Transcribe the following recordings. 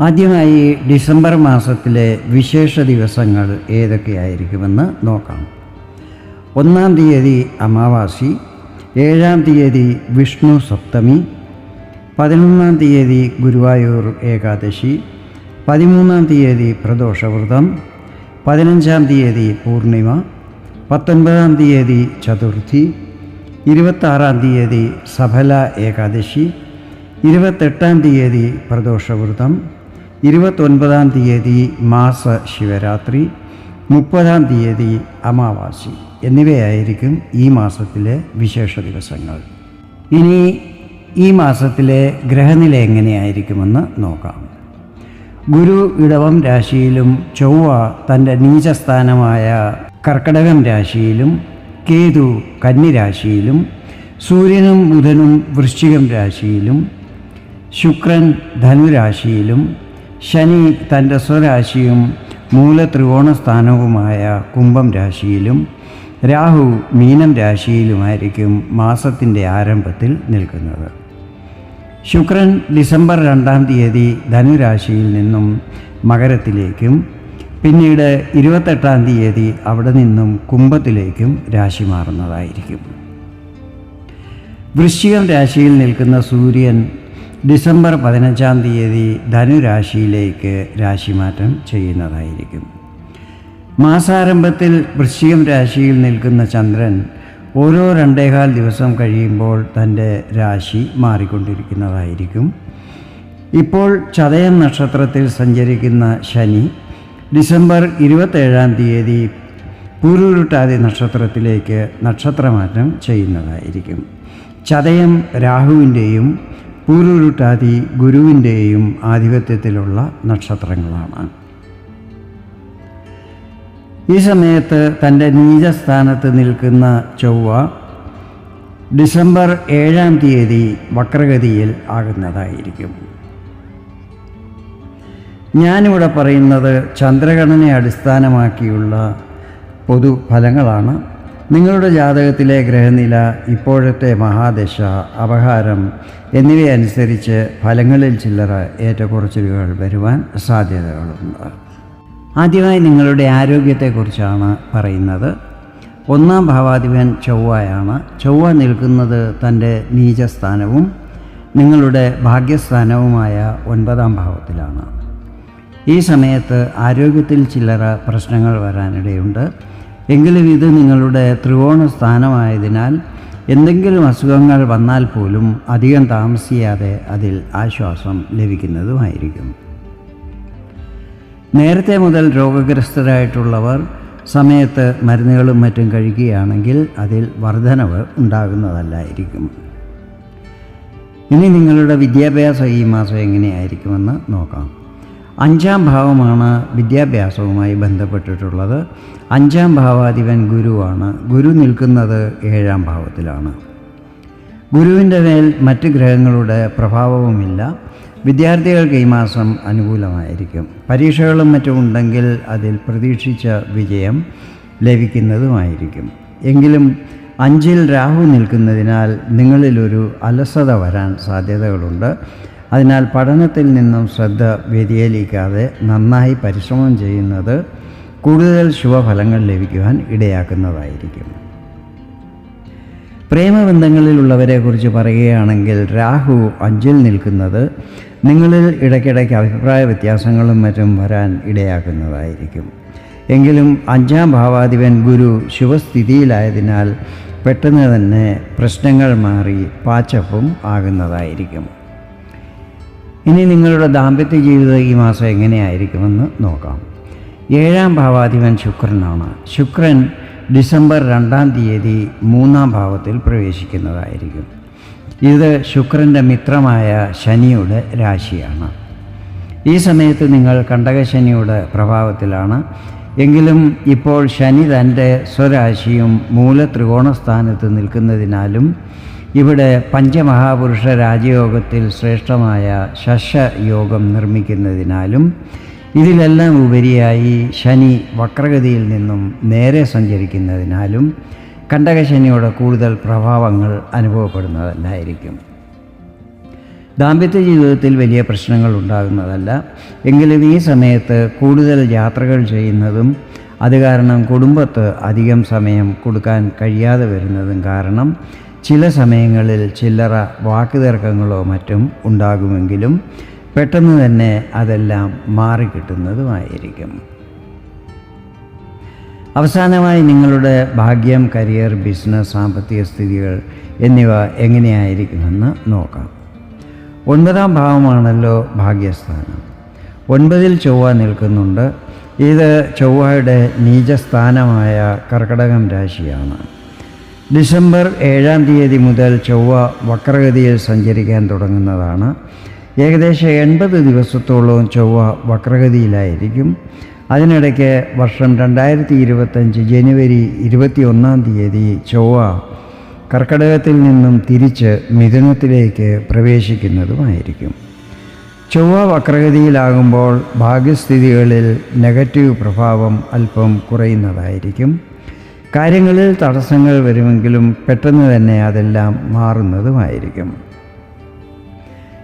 ആദ്യമായി ഡിസംബർ മാസത്തിലെ വിശേഷ ദിവസങ്ങൾ ഏതൊക്കെയായിരിക്കുമെന്ന് നോക്കാം. ഒന്നാം തീയതി അമാവാസി ഏഴാം തീയതി വിഷ്ണു സപ്തമി പതിനൊന്നാം തീയതി ഗുരുവായൂർ ഏകാദശി പതിമൂന്നാം തീയതി പ്രദോഷവ്രതം പതിനഞ്ചാം തീയതി പൂർണിമ പത്തൊൻപതാം തീയതി ചതുർത്ഥി ഇരുപത്താറാം തീയതി സഫല ഏകാദശി ഇരുപത്തെട്ടാം തീയതി പ്രദോഷവ്രതം ഇരുപത്തൊൻപതാം തീയതി മാസ ശിവരാത്രി മുപ്പതാം തീയതി അമാവാസി എന്നിവയായിരിക്കും ഈ മാസത്തിലെ വിശേഷ ദിവസങ്ങൾ. ഇനി ഈ മാസത്തിലെ ഗ്രഹനില എങ്ങനെയായിരിക്കുമെന്ന് നോക്കാം. ഗുരു ഇടവം രാശിയിലും ചൊവ്വ തന്റെ നീചസ്ഥാനമായ കർക്കടകം രാശിയിലും കേതു കന്നിരാശിയിലും സൂര്യനും ബുധനും വൃശ്ചികം രാശിയിലും ശുക്രൻ ധനുരാശിയിലും ശനി തന്റെ സ്വരാശിയും മൂലത്രികോണ സ്ഥാനവുമായ കുംഭം രാശിയിലും രാഹു മീനം രാശിയിലുമായിരിക്കും മാസത്തിന്റെ ആരംഭത്തിൽ നിൽക്കുന്നത്. ശുക്രൻ ഡിസംബർ രണ്ടാം തീയതി ധനുരാശിയിൽ നിന്നും മകരത്തിലേക്കും പിന്നീട് ഇരുപത്തെട്ടാം തീയതി അവിടെ നിന്നും കുംഭത്തിലേക്കും രാശി മാറുന്നതായിരിക്കും. വൃശ്ചികം രാശിയിൽ നിൽക്കുന്ന സൂര്യൻ ഡിസംബർ പതിനഞ്ചാം തീയതി ധനുരാശിയിലേക്ക് രാശിമാറ്റം ചെയ്യുന്നതായിരിക്കും. മാസാരംഭത്തിൽ വൃശ്ചികം രാശിയിൽ നിൽക്കുന്ന ചന്ദ്രൻ ഓരോ രണ്ടേകാൽ ദിവസം കഴിയുമ്പോൾ തന്റെ രാശി മാറിക്കൊണ്ടിരിക്കുന്നതായിരിക്കും. ഇപ്പോൾ ചതയം നക്ഷത്രത്തിൽ സഞ്ചരിക്കുന്ന ശനി ഡിസംബർ ഇരുപത്തേഴാം തീയതി പൂരുരുട്ടാതി നക്ഷത്രത്തിലേക്ക് നക്ഷത്രമാറ്റം ചെയ്യുന്നതായിരിക്കും. ചതയം രാഹുവിന്റെയും പൂരുരുട്ടാതി ഗുരുവിന്റെയും ആധിപത്യത്തിലുള്ള നക്ഷത്രങ്ങളാണ്. ഈ സമയത്ത് തന്റെ നീചസ്ഥാനത്ത് നിൽക്കുന്ന ചൊവ്വ ഡിസംബർ ഏഴാം തീയതി വക്രഗതിയിൽ ആകുന്നതായിരിക്കും. ഞാനിവിടെ പറയുന്നത് ചന്ദ്രഗണനെ അടിസ്ഥാനമാക്കിയുള്ള പൊതുഫലങ്ങളാണ് നിങ്ങളുടെ ജാതകത്തിലെ ഗ്രഹനില ഇപ്പോഴത്തെ മഹാദശ അപഹാരം എന്നിവയനുസരിച്ച് ഫലങ്ങളിൽ ചില്ലറ ഏറ്റക്കുറച്ചിലുകൾ വരുവാൻ സാധ്യതകളുണ്ട്. ആദ്യമായി നിങ്ങളുടെ ആരോഗ്യത്തെക്കുറിച്ചാണ് പറയുന്നത്. ഒന്നാം ഭാവാധിപൻ ചൊവ്വയാണ്. ചൊവ്വ നിൽക്കുന്നത് തന്റെ നീചസ്ഥാനവും നിങ്ങളുടെ ഭാഗ്യസ്ഥാനവുമായ ഒൻപതാം ഭാവത്തിലാണ്. ഈ സമയത്ത് ആരോഗ്യത്തിൽ ചില്ലറ പ്രശ്നങ്ങൾ വരാനിടയുണ്ട്. എങ്കിലും ഇത് നിങ്ങളുടെ ത്രികോണ സ്ഥാനമായതിനാൽ എന്തെങ്കിലും അസുഖങ്ങൾ വന്നാൽ പോലും അധികം താമസിയാതെ അതിൽ ആശ്വാസം ലഭിക്കുന്നതുമായിരിക്കും. നേരത്തെ മുതൽ രോഗഗ്രസ്തരായിട്ടുള്ളവർ സമയത്ത് മരുന്നുകളും മറ്റും കഴിക്കുകയാണെങ്കിൽ അതിൽ വർധനവ് ഉണ്ടാകുന്നതല്ലായിരിക്കും. ഇനി നിങ്ങളുടെ വിദ്യാഭ്യാസം ഈ മാസം എങ്ങനെയായിരിക്കുമെന്ന് നോക്കാം. അഞ്ചാം ഭാവമാണ് വിദ്യാഭ്യാസവുമായി ബന്ധപ്പെട്ടിട്ടുള്ളത്. അഞ്ചാം ഭാവാധിപൻ ഗുരുവാണ്. ഗുരു നിൽക്കുന്നത് ഏഴാം ഭാവത്തിലാണ്. ഗുരുവിന്റെ മേൽ മറ്റ് ഗ്രഹങ്ങളുടെ പ്രഭാവവുമില്ല. വിദ്യാർത്ഥികൾക്ക് ഈ മാസം അനുകൂലമായിരിക്കും. പരീക്ഷകളും മറ്റും ഉണ്ടെങ്കിൽ അതിൽ പ്രതീക്ഷിച്ച വിജയം ലഭിക്കുന്നതുമായിരിക്കും. എങ്കിലും അഞ്ചിൽ രാഹു നിൽക്കുന്നതിനാൽ നിങ്ങളിലൊരു അലസത വരാൻ സാധ്യതകളുണ്ട്. അതിനാൽ പഠനത്തിൽ നിന്നും ശ്രദ്ധ വ്യതിചലിക്കാതെ നന്നായി പരിശ്രമം ചെയ്യുന്നത് കൂടുതൽ ശുഭഫലങ്ങൾ ലഭിക്കുവാൻ ഇടയാക്കുന്നതായിരിക്കും. പ്രേമബന്ധങ്ങളിലുള്ളവരെ കുറിച്ച് പറയുകയാണെങ്കിൽ രാഹു അഞ്ചിൽ നിൽക്കുന്നത് നിങ്ങളിൽ ഇടയ്ക്കിടയ്ക്ക് അഭിപ്രായ വ്യത്യാസങ്ങളും മറ്റും വരാൻ ഇടയാക്കുന്നതായിരിക്കും. എങ്കിലും അഞ്ചാം ഭാവാധിപൻ ഗുരു ശുഭസ്ഥിതിയിലായതിനാൽ പെട്ടെന്ന് തന്നെ പ്രശ്നങ്ങൾ മാറി പാച്ചപ്പും ആകുന്നതായിരിക്കും. ഇനി നിങ്ങളുടെ ദാമ്പത്യ ജീവിതം ഈ മാസം എങ്ങനെയായിരിക്കുമെന്ന് നോക്കാം. ഏഴാം ഭാവാധിപൻ ശുക്രനാണ്. ശുക്രൻ ഡിസംബർ രണ്ടാം തീയതി മൂന്നാം ഭാവത്തിൽ പ്രവേശിക്കുന്നതായിരിക്കും. ഇത് ശുക്രന്റെ മിത്രമായ ശനിയുടെ രാശിയാണ്. ഈ സമയത്ത് നിങ്ങൾ കണ്ടകശനിയുടെ പ്രഭാവത്തിലാണ്. എങ്കിലും ഇപ്പോൾ ശനി തന്റെ സ്വരാശിയും മൂല ത്രികോണസ്ഥാനത്ത് നിൽക്കുന്നതിനാലും ഇവിടെ പഞ്ചമഹാപുരുഷ രാജയോഗത്തിൽ ശ്രേഷ്ഠമായ ശശയോഗം നിർമ്മിക്കുന്നതിനാലും ഇതിലെല്ലാം ഉപരിയായി ശനി വക്രഗതിയിൽ നിന്നും നേരെ സഞ്ചരിക്കുന്നതിനാലും കണ്ടകശനിയുടെ കൂടുതൽ പ്രഭാവങ്ങൾ അനുഭവപ്പെടുന്നതല്ലായിരിക്കും. ദാമ്പത്യ ജീവിതത്തിൽ വലിയ പ്രശ്നങ്ങൾ ഉണ്ടാകുന്നതല്ല. എങ്കിലും ഈ സമയത്ത് കൂടുതൽ യാത്രകൾ ചെയ്യുന്നതും അത് കാരണം കുടുംബത്ത് അധികം സമയം കൊടുക്കാൻ കഴിയാതെ വരുന്നതും കാരണം ചില സമയങ്ങളിൽ ചില്ലറ വാക്കുതർക്കങ്ങളോ മറ്റും ഉണ്ടാകുമെങ്കിലും പെട്ടെന്ന് തന്നെ അതെല്ലാം മാറിക്കിട്ടുന്നതുമായിരിക്കും. അവസാനമായി നിങ്ങളുടെ ഭാഗ്യം കരിയർ ബിസിനസ് സാമ്പത്തിക സ്ഥിതികൾ എന്നിവ എങ്ങനെയായിരിക്കുമെന്ന് നോക്കാം. ഒൻപതാം ഭാവമാണല്ലോ ഭാഗ്യസ്ഥാനം. ഒൻപതിൽ ചൊവ്വ നിൽക്കുന്നുണ്ട്. ഇത് ചൊവ്വയുടെ നീചസ്ഥാനമായ കർക്കടകം രാശിയാണ്. ഡിസംബർ ഏഴാം തീയതി മുതൽ ചൊവ്വ വക്രഗതിയിൽ സഞ്ചരിക്കാൻ തുടങ്ങുന്നതാണ്. ഏകദേശം എൺപത് ദിവസത്തോളം ചൊവ്വ വക്രഗതിയിലായിരിക്കും. അതിനിടയ്ക്ക് വർഷം രണ്ടായിരത്തി ഇരുപത്തഞ്ച് ജനുവരി ഇരുപത്തി ഒന്നാം തീയതി ചൊവ്വ കർക്കടകത്തിൽ നിന്നും തിരിച്ച് മിഥുനത്തിലേക്ക് പ്രവേശിക്കുന്നതുമായിരിക്കും. ചൊവ്വ വക്രഗതിയിലാകുമ്പോൾ ഭാഗ്യസ്ഥിതികളിൽ നെഗറ്റീവ് പ്രഭാവം അല്പം കുറയുന്നതായിരിക്കും. കാര്യങ്ങളിൽ തടസ്സങ്ങൾ വരുമെങ്കിലും പെട്ടെന്ന് തന്നെ അതെല്ലാം മാറുന്നതുമായിരിക്കും.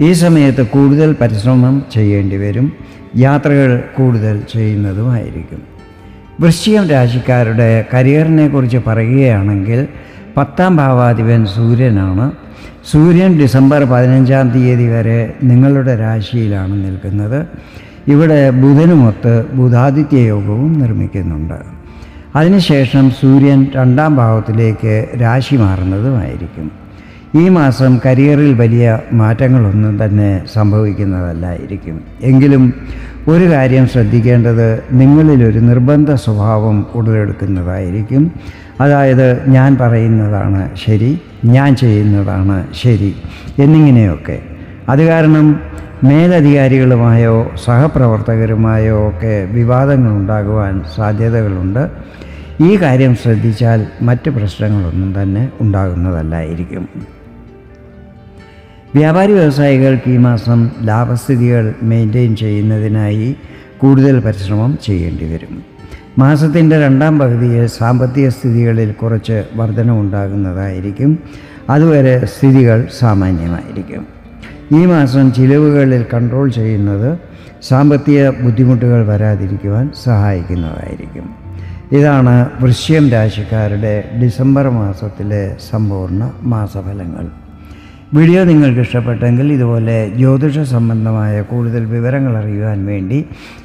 ഈ സമയത്ത് കൂടുതൽ പരിശ്രമം ചെയ്യേണ്ടി വരും. യാത്രകൾ കൂടുതൽ ചെയ്യുന്നതുമായിരിക്കും. വൃശ്ചികം രാശിക്കാരുടെ കരിയറിനെ കുറിച്ച് പറയുകയാണെങ്കിൽ പത്താം ഭാവാധിപൻ സൂര്യനാണ്. സൂര്യൻ ഡിസംബർ പതിനഞ്ചാം തീയതി വരെ നിങ്ങളുടെ രാശിയിലാണ് നിൽക്കുന്നത്. ഇവിടെ ബുധനുമൊത്ത് ബുധാദിത്യ യോഗവും നിർമ്മിക്കുന്നുണ്ട്. അതിനുശേഷം സൂര്യൻ രണ്ടാം ഭാവത്തിലേക്ക് രാശി മാറുന്നതുമായിരിക്കും. ഈ മാസം കരിയറിൽ വലിയ മാറ്റങ്ങളൊന്നും തന്നെ സംഭവിക്കുന്നതല്ലായിരിക്കും. എങ്കിലും ഒരു കാര്യം ശ്രദ്ധിക്കേണ്ടത് നിങ്ങളിലൊരു നിർബന്ധ സ്വഭാവം ഉടലെടുക്കുന്നതായിരിക്കും. അതായത് ഞാൻ പറയുന്നതാണ് ശരി ഞാൻ ചെയ്യുന്നതാണ് ശരി എന്നിങ്ങനെയൊക്കെ. അത് കാരണം മേലധികാരികളുമായോ സഹപ്രവർത്തകരുമായോ ഒക്കെ വിവാദങ്ങളുണ്ടാകുവാൻ സാധ്യതകളുണ്ട്. ഈ കാര്യം ശ്രദ്ധിച്ചാൽ മറ്റ് പ്രശ്നങ്ങളൊന്നും തന്നെ ഉണ്ടാകുന്നതല്ലായിരിക്കും. വ്യാപാരി വ്യവസായികൾക്ക് ഈ മാസം ലാഭസ്ഥിതികൾ മെയിന്റെയിൻ ചെയ്യുന്നതിനായി കൂടുതൽ പരിശ്രമം ചെയ്യേണ്ടി വരും. മാസത്തിന്റെ രണ്ടാം പകുതിയിൽ സാമ്പത്തിക സ്ഥിതികളിൽ കുറച്ച് വർധനമുണ്ടാകുന്നതായിരിക്കും അതുവരെ സ്ഥിതികൾ സാമാന്യമായിരിക്കും. ഈ മാസം ചിലവുകളിൽ കൺട്രോൾ ചെയ്യുന്നത് സാമ്പത്തിക ബുദ്ധിമുട്ടുകൾ വരാതിരിക്കുവാൻ സഹായിക്കുന്നതായിരിക്കും. ഇതാണ് വൃശ്യം രാശിക്കാരുടെ ഡിസംബർ മാസത്തിലെ സമ്പൂർണ മാസഫലങ്ങൾ. വീഡിയോ നിങ്ങൾക്ക് ഇഷ്ടപ്പെട്ടെങ്കിൽ ഇതുപോലെ ജ്യോതിഷ സംബന്ധമായ കൂടുതൽ വിവരങ്ങൾ അറിയുവാൻ വേണ്ടി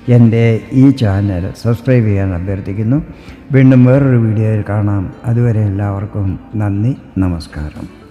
എന്റെ ഈ ചാനൽ സബ്സ്ക്രൈബ് ചെയ്യാൻ അഭ്യർത്ഥിക്കുന്നു. വീണ്ടും വേറൊരു വീഡിയോയിൽ കാണാം. അതുവരെ എല്ലാവർക്കും നന്ദി നമസ്കാരം.